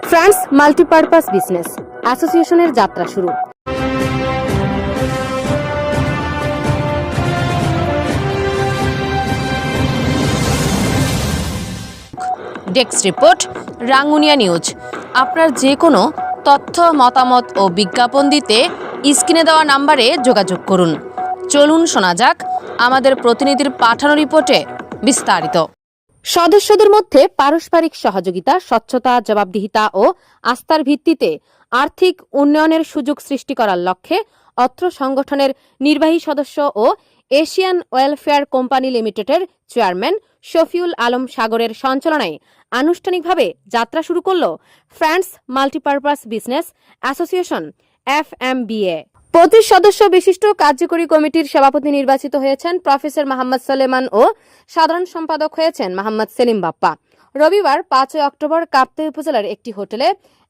France multipurpose business, অ্যাসোসিয়েশনের যাত্রা শুরু। Desk report, Rangunia news. আপনার যে কোনো তথ্য, মতামত ও বিজ্ঞাপন দিতে স্ক্রিনে দেওয়া নাম্বারে যোগাযোগ করুন। চলুন শোনা যাক আমাদের প্রতিনিধির পাঠানো রিপোর্টে বিস্তারিত। সদস্যদের মধ্যে পারস্পরিক সহযোগিতা, স্বচ্ছতা, জবাবদিহিতা ও আস্থার ভিত্তিতে আর্থিক উন্নয়নের সুযোগ সৃষ্টি করার লক্ষ্যে অত্র সংগঠনের নির্বাহী সদস্য ও এশিয়ান ওয়েলফেয়ার কোম্পানি লিমিটেডের চেয়ারম্যান শফিউল আলম সাগরের সঞ্চালনায় আনুষ্ঠানিকভাবে যাত্রা শুরু করল friends multipurpose business association, FMBA. পঁচিশ সদস্য বিশিষ্ট কার্যকরী কমিটির সভাপতি নির্বাচিত হয়েছেন প্রফেসর মোহাম্মদ সলেমান ও সাধারণ সম্পাদক হয়েছেন মোহাম্মদ সেলিম বাপ্পা। রবিবার পাঁচই অক্টোবর কাপ্তাই উপজেলার একটি হোটেলে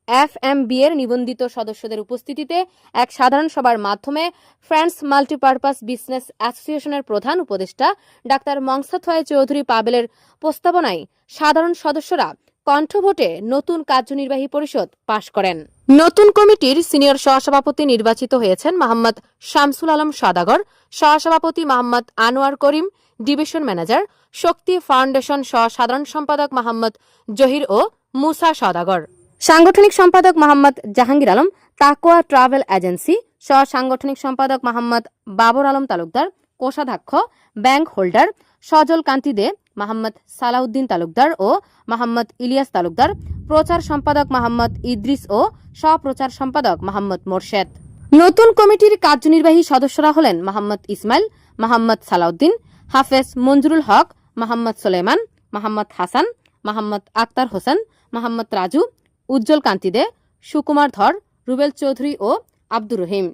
এফ এম বি এর নিবন্ধিত সদস্যদের উপস্থিতিতে এক সাধারণ সভার মাধ্যমে ফ্রান্স মাল্টিপারপাস বিজনেস অ্যাসোসিয়েশনের প্রধান উপদেষ্টা ডাক্তার মংসাথয় চৌধুরী পাবেলের প্রস্তাবনায় সাধারণ সদস্যরা কণ্ঠভোটে নতুন কার্যনির্বাহী পরিষদ পাশ করেন। নতুন কমিটির সিনিয়র সহসভাপতি নির্বাচিত হয়েছেন মোহাম্মদ শামসুল আলম সাদাগর সহসভাপতি Mohammad Anwar Karim division manager Shakti foundation সহ সাধারণ সম্পাদক মোহাম্মদ জহির ও মুসা সদাগর। সাংগঠনিক সম্পাদক মোহাম্মদ জাহাঙ্গীর আলম তাকোয়া ট্রাভেল এজেন্সি সহ সাংগঠনিক সম্পাদক মোহাম্মদ বাবর আলম তালুকদার কোষাধ্যক্ষ ব্যাংক হোল্ডার সজল কান্তি দে মোহাম্মদ সালাউদ্দিন তালুকদার ও মোহাম্মদ ইলিয়াস তালুকদার, প্রচার সম্পাদক মোহাম্মদ ইদ্রিস ও সহপ্রচার সম্পাদক মোহাম্মদ মোরশেদ। নতুন কমিটির কার্যনির্বাহী সদস্যরা হলেন মোহাম্মদ ইসমাইল, মোহাম্মদ সালাউদ্দিন, হাফেজ মঞ্জুরুল হক, মোহাম্মদ সোলেমান মোহাম্মদ হাসান, মোহাম্মদ আক্তার হোসেন, মোহাম্মদ রাজু, উজ্জ্বল কান্তি দে, সুকুমার ধর, রুবেল চৌধুরী ও Abdur Rahim.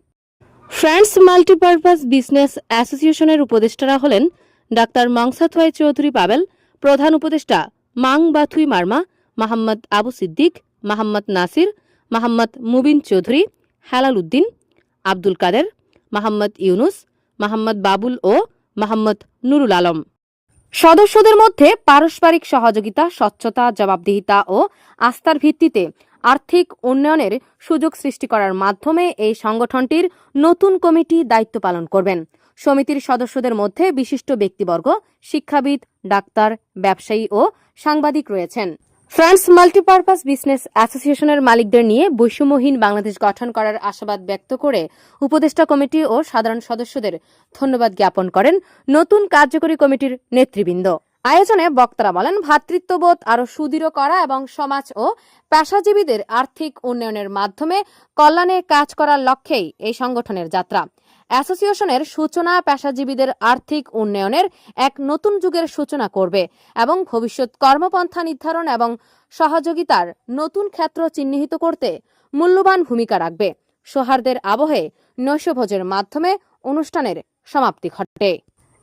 Friends multipurpose business অ্যাসোসিয়েশনের উপদেষ্টারা হলেন ডাক্তার মংসাথওয়াই চৌধুরী পাবেল, প্রধান উপদেষ্টা মাং বাথুই মার্মা, মোহাম্মদ আবু সিদ্দিক, মোহাম্মদ নাসির, মোহাম্মদ মুবিন চৌধুরী, হেলাল উদ্দিন, আব্দুল কাদের, মোহাম্মদ ইউনুস, মোহাম্মদ বাবুল ও মোহাম্মদ নুরুল আলম। সদস্যদের মধ্যে পারস্পরিক সহযোগিতা, স্বচ্ছতা, জবাবদিহিতা ও আস্থার ভিত্তিতে আর্থিক উন্নয়নের সুযোগ সৃষ্টি করার মাধ্যমে এই সংগঠনটির নতুন কমিটি দায়িত্ব পালন করবেন। সমিতির সদস্যদের মধ্যে বিশিষ্ট ব্যক্তিবর্গ, শিক্ষাবিদ, ডাক্তার, ব্যবসায়ী ও সাংবাদিক রয়েছেন। ফ্রান্স মাল্টিপারপাস বিজনেস অ্যাসোসিয়েশনের মালিকদের নিয়ে বৈষম্যহীন বাংলাদেশ গঠন করার আশাবাদ ব্যক্ত করে উপদেষ্টা কমিটি ও সাধারণ সদস্যদের ধন্যবাদ জ্ঞাপন করেন নতুন কার্যকরী কমিটির নেতৃবৃন্দ। আয়োজনে বক্তারা বলেন ভ্রাতৃত্ববোধ আরও সুদৃঢ় করা এবং সমাজ ও পেশাজীবীদের আর্থিক উন্নয়নের মাধ্যমে কল্যাণে কাজ করার লক্ষ্যেই এই সংগঠনের যাত্রা। অ্যাসোসিয়েশনের সূচনা পেশাজীবীদের আর্থিক উন্নয়নের এক নতুন যুগের সূচনা করবে এবং ভবিষ্যৎ কর্মপন্থা নির্ধারণ এবং সহযোগিতার নতুন ক্ষেত্র চিহ্নিত করতে মূল্যবান ভূমিকা রাখবে। সৌহার্দের আবহে নৈশভোজের মাধ্যমে অনুষ্ঠানের সমাপ্তি ঘটে।